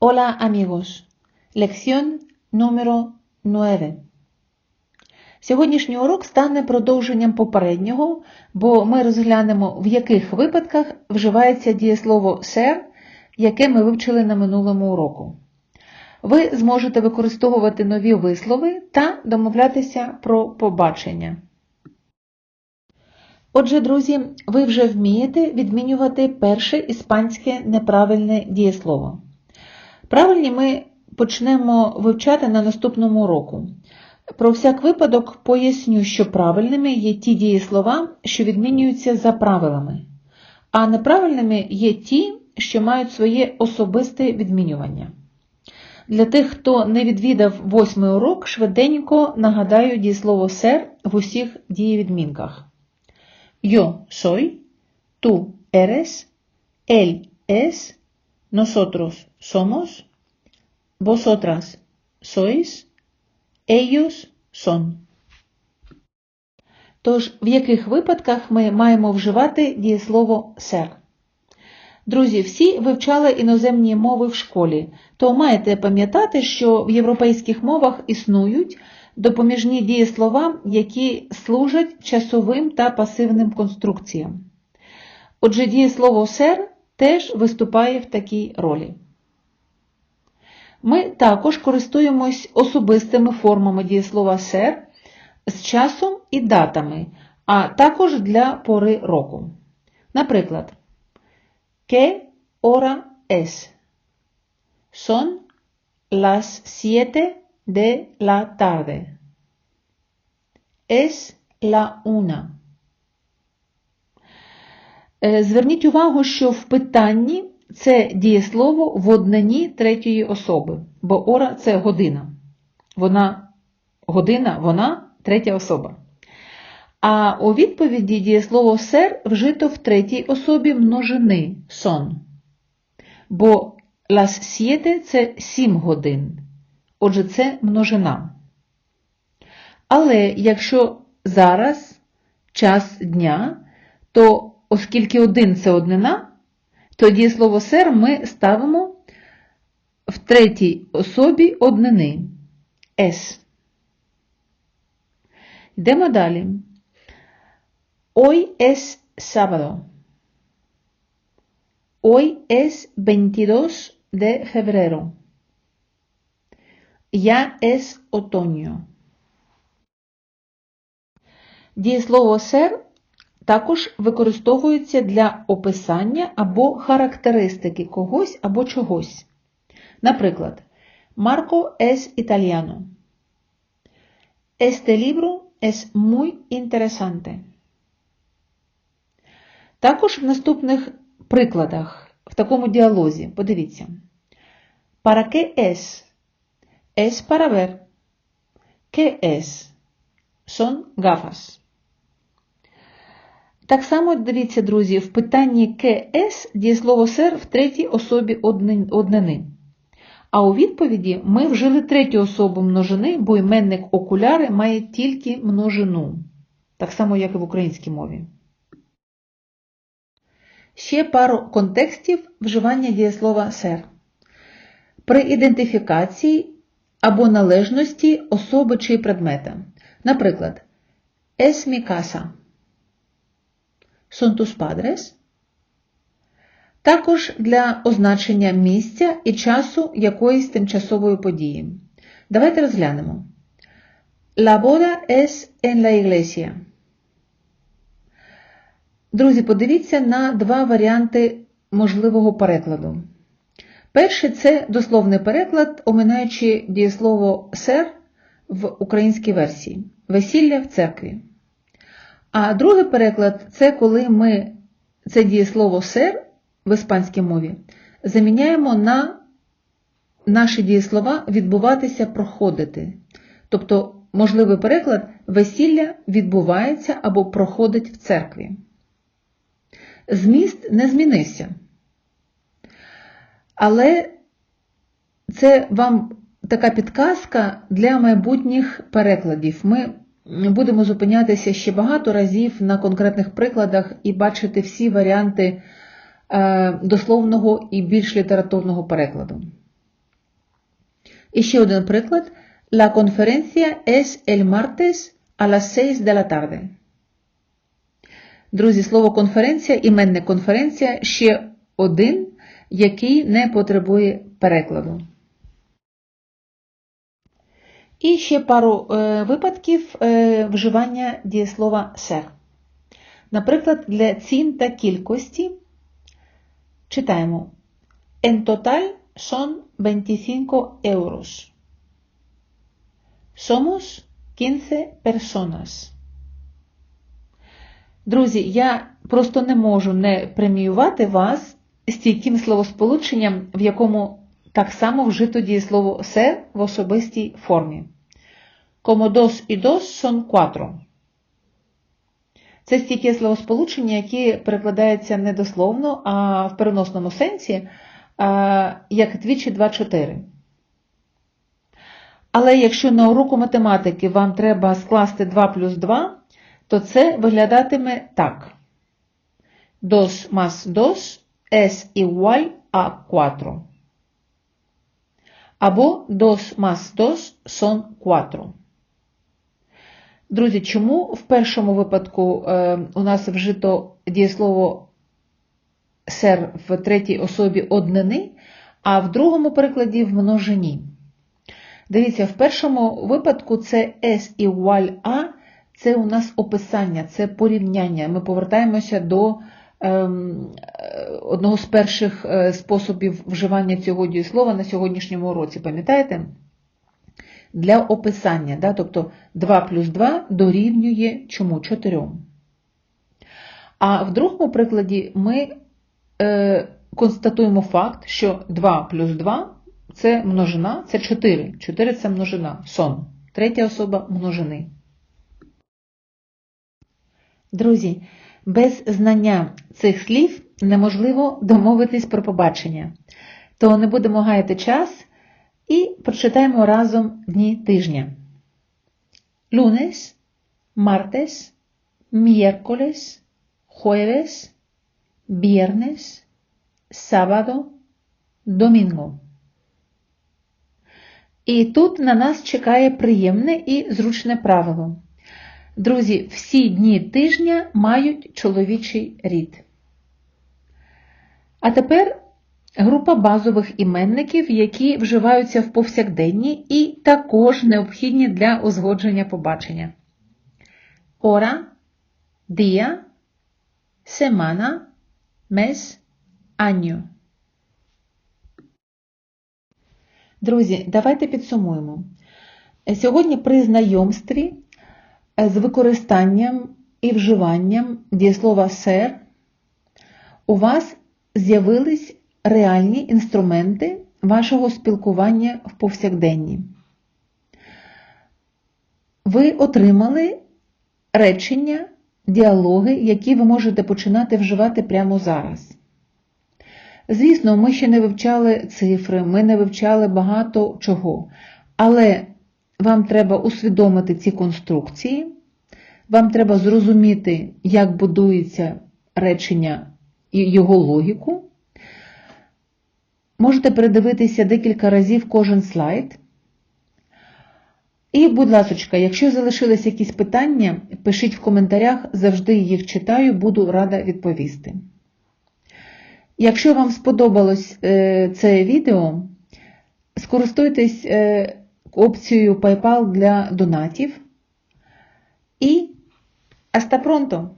Hola amigos. Lección número 9. Сьогоднішній урок стане продовженням попереднього, бо ми розглянемо, в яких випадках вживається дієслово ser, яке ми вивчили на минулому уроку. Ви зможете використовувати нові вислови та домовлятися про побачення. Отже, друзі, ви вже вмієте відмінювати перше іспанське неправильне дієслово. Правильні ми почнемо вивчати на наступному уроку. Про всяк випадок поясню, що правильними є ті дієслова, що відмінюються за правилами, а неправильними є ті, що мають своє особисте відмінювання. Для тих, хто не відвідав восьмий урок, швиденько нагадаю дієслово сер в усіх дієвідмінках. Yo soy, tú eres, él es, nosotros somos, vosotras sois, ellos son. Тож, в яких випадках ми маємо вживати дієслово ser? Друзі, всі вивчали іноземні мови в школі, то маєте пам'ятати, що в європейських мовах існують допоміжні дієслова, які служать часовим та пасивним конструкціям. Отже, дієслово ser теж виступає в такій ролі. Ми також користуємось особистими формами дієслова ser з часом і датами, а також для пори року. Наприклад, ¿Qué hora es? Son las siete de la tarde. Es la una. Е, Зверніть увагу, що в питанні це дієслово в однині третьої особи, бо ора це година. Вона година, вона третя особа. А у відповіді дієслово сер вжито в третій особі множини сон. Бо las siete – це 7 годин. Отже, це множина. Але якщо зараз час дня, то оскільки один це однина, то дієслово сер ми ставимо в третій особі однини es. Йдемо далі. Hoy es sábado. Hoy es 22 de febrero. Ya es otoño. Дієслово ser також використовується для описання або характеристики когось або чогось. Наприклад, Marco es italiano. Este libro es muy interesante. Також в наступних прикладах, в такому діалозі, подивіться. ¿Para qué es? Es para ver. ¿Qué es? Son gafas. Так само, дивіться, друзі, в питанні «КС» дієслово «сер» в третій особі однини. А у відповіді ми вжили третю особу множини, бо іменник окуляри має тільки множину. Так само, як і в українській мові. Ще пару контекстів вживання дієслова «сер». При ідентифікації або належності особи чи предмета. Наприклад, «Es mi casa». «Son tus padres?» Також для означення місця і часу якоїсь тимчасової події. Давайте розглянемо. La boda es en la iglesia. Друзі, подивіться на два варіанти можливого перекладу. Перший це дословний переклад, оминаючи дієслово сер в українській версії весілля в церкві. А другий переклад це коли ми це дієслово сер в іспанській мові заміняємо на наші дієслова відбуватися, проходити. Тобто, можливий переклад весілля відбувається або проходить в церкві. Зміст не змінився. Але це вам така підказка для майбутніх перекладів. Ми будемо зупинятися ще багато разів на конкретних прикладах і бачити всі варіанти дословного і більш літературного перекладу. І ще один приклад. La conferencia es el martes a las 6 de la tarde. Друзі, слово конференція, іменне конференція ще один, який не потребує перекладу. І ще пару е, випадків е, вживання дієслова ser. Наприклад, для цін та кількості читаємо En total son 25 euros. Somos 15 personas. Друзі, я просто не можу не преміювати вас стійким словосполученням, в якому так само вжито дієслово «ser» в особистій формі. Dos y dos son cuatro. Це стійке словосполучення, яке перекладається не дословно, а в переносному сенсі, як двічі 2-4. Але якщо на уроку математики вам треба скласти 2 плюс 2, то це виглядатиме так. Dos más dos es igual a 4. Або dos más dos son 4. Друзі, чому в першому випадку е, у нас вжито дієслово сер в третій особі однини, а в другому прикладі в множині? Дивіться, в першому випадку це S igual A, це у нас описання, це порівняння. Ми повертаємося до одного з перших е, способів вживання цього дієслова на сьогоднішньому уроці. Пам'ятаєте? Для описання, да? тобто 2 плюс 2 дорівнює чому 4. А в другому прикладі ми е, констатуємо факт, що 2 плюс 2 це множина, це 4. 4 це множина, сон. Третя особа множини. Друзі, без знання цих слів неможливо домовитись про побачення. То не будемо гаяти час і прочитаємо разом дні тижня. Lunes, martes, miércoles, jueves, viernes, sábado, domingo. І тут на нас чекає приємне і зручне правило. Друзі, всі дні тижня мають чоловічий рід. А тепер група базових іменників, які вживаються в повсякденні і також необхідні для узгодження побачення. Ора, дія, семана, мес, анню. Друзі, давайте підсумуємо. Сьогодні при знайомстві з використанням і вживанням дієслова сер у вас з'явились реальні інструменти вашого спілкування в повсякденні. Ви отримали речення, діалоги, які ви можете починати вживати прямо зараз. Звісно, ми ще не вивчали цифри, ми не вивчали багато чого. Але вам треба усвідомити ці конструкції, вам треба зрозуміти, як будується речення його логіку. Можете передивитися декілька разів кожен слайд. І, будь ласка, якщо залишились якісь питання, пишіть в коментарях, завжди їх читаю, буду рада відповісти. Якщо вам сподобалось е, це відео, скористуйтесь е, опцією PayPal для донатів. І hasta pronto!